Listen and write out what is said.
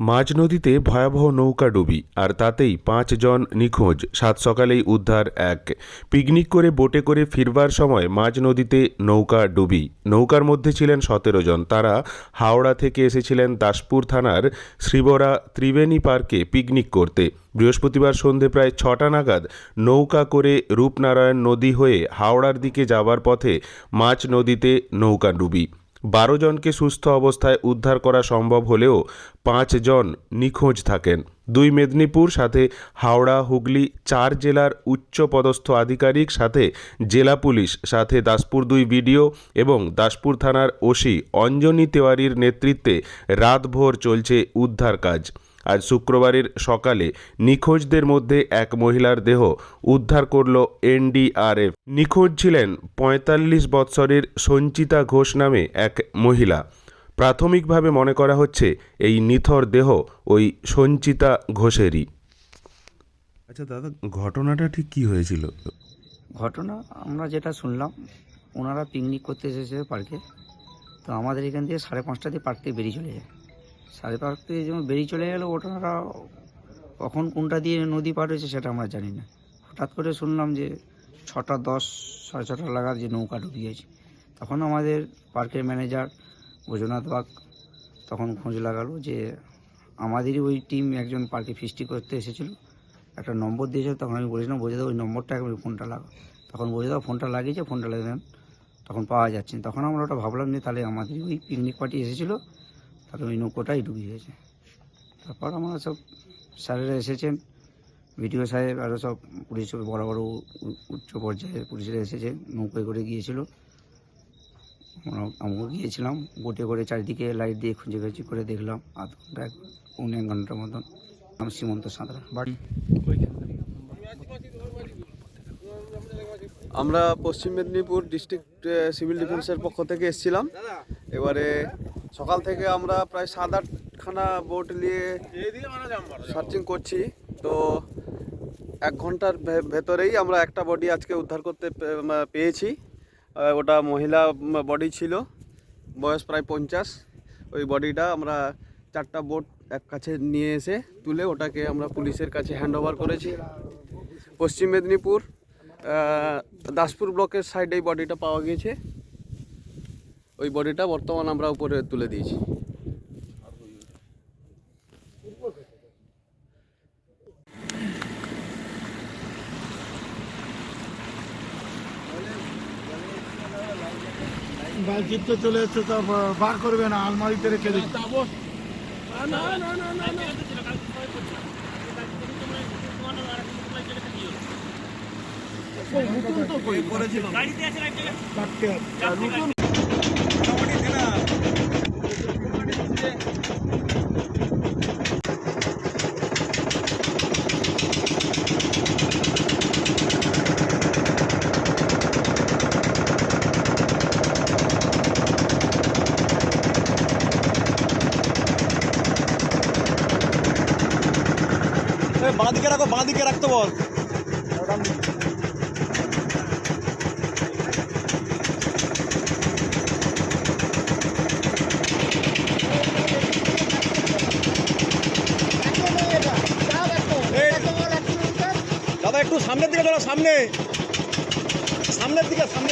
মাঝ নদীতে ভয়াবহ নৌকাডুবি আর তাতেই পাঁচজন নিখোঁজ। সাত সকালেই উদ্ধার এক। পিকনিক করে বোটে করে ফিরবার সময় মাঝ নদীতে নৌকা ডুবি। নৌকার মধ্যে ছিলেন সতেরো জন। তারা হাওড়া থেকে এসেছিলেন দাসপুর থানার শ্রীবরা ত্রিবেণী পার্কে পিকনিক করতে। বৃহস্পতিবার সন্ধে প্রায় ছটা নাগাদ নৌকা করে রূপনারায়ণ নদী হয়ে হাওড়ার দিকে যাবার পথে মাঝ নদীতে নৌকা ডুবি। বারো জনকে সুস্থ অবস্থায় উদ্ধার করা সম্ভব হলেও পাঁচজন নিখোঁজ থাকেন। দুই মেদিনীপুর, সাথে হাওড়া, হুগলি, চার জেলার উচ্চপদস্থ আধিকারিক, সাথে জেলা পুলিশ, সাথে দাসপুর দুই বিডিও এবং দাসপুর থানার ওসি অঞ্জনী তেওয়ারির নেতৃত্বে রাতভোর চলছে উদ্ধার কাজ। আজ শুক্রবারের সকালে নিখোঁজদের মধ্যে এক মহিলার দেহ উদ্ধার করল এনডিআরএফ। নিখোঁজ ছিলেন পঁয়তাল্লিশ বৎসরের সঞ্চিতা ঘোষ নামে এক মহিলা। প্রাথমিকভাবে মনে করা হচ্ছে এই নিথর দেহ ওই সঞ্চিতা ঘোষেরই। আচ্ছা দাদা ঘটনাটা ঠিক কি হয়েছিল? ঘটনা আমরা যেটা শুনলাম ওনারা পিকনিক করতে এসেছে পার্কে। তো আমাদের এখান থেকে সাড়ে পাঁচটা দিয়ে পার্ক থেকে বেরিয়ে চলে যায়। সাড়ে পাঁচ থেকে যখন বেরিয়ে চলে গেল ওনারা কখন কোনটা দিয়ে নদী পার হয়েছে সেটা আমরা জানি না। হঠাৎ করে শুনলাম যে ছটা দশ, সাড়ে ছটা লাগার যে নৌকা ডুবিয়েছে তখন আমাদের পার্কের ম্যানেজার বৈজনাথ বাগ তখন খোঁজ লাগালো যে আমাদেরই ওই টিম একজন পার্কে ফিস্টি করতে এসেছিল। একটা নম্বর দিয়েছিল, তখন আমি বলেছিলাম বোঝে ওই নম্বরটা একবার ফোনটা লাগা তখন বোঝা দাও, ফোনটা লাগিয়েছে, ফোনটা লাগিয়ে তখন পাওয়া যাচ্ছে। তখন আমরা ওটা ভাবলাম যে তাহলে আমাদের ওই পিকনিক পার্টি এসেছিল। তাহলে ওই নৌকোটাই ডুবে গেছে। তারপর আমরা সব স্যারেরা এসেছেন, বিডিও সাহেব আরও সব পুলিশ বড় বড় উচ্চ পর্যায়ের পুলিশরা এসেছে, নৌকোয় করে গিয়েছিল। আমরা আমিও গিয়েছিলাম, বোটে করে চারিদিকে লাইট দিয়ে খুঁজে খুঁজি করে দেখলাম, আধ ঘণ্টা, পৌনে এক ঘণ্টার মতন। আমি সীমন্ত সাঁতরা। বাড়ি আমরা পশ্চিম মেদিনীপুর ডিস্ট্রিক্ট সিভিল ডিফেন্সের পক্ষ থেকে এসেছিলাম। এবারে সকাল থেকে আমরা প্রায় সাত আটখানা বোট নিয়ে সার্চিং করছি। তো এক ঘণ্টার ভেতরেই আমরা একটা বডি আজকে উদ্ধার করতে পেয়েছি। ওটা মহিলা বডি ছিল। বয়স প্রায় পঞ্চাশ। ওই বডিটা আমরা চারটা বোট এক কাছে নিয়ে এসে তুলে ওটাকে আমরা পুলিশের কাছে হ্যান্ড ওভার করেছি। পশ্চিম মেদিনীপুর দাসপুর ব্লকের সাইডে বডিটা পাওয়া গিয়েছে। ওই বডিটা বর্তমান আমরা উপরে তুলে দিয়েছি বালচিত্র চলে এসছে তো বার করবে না আলমারিতে রেখে চারটে আছে। বাঁ দিকে রাখো বাঁ দিকে রাখতে বল। দাদা একটু সামনের দিকে চলো সামনে। সামনের দিকে সামনের দিকে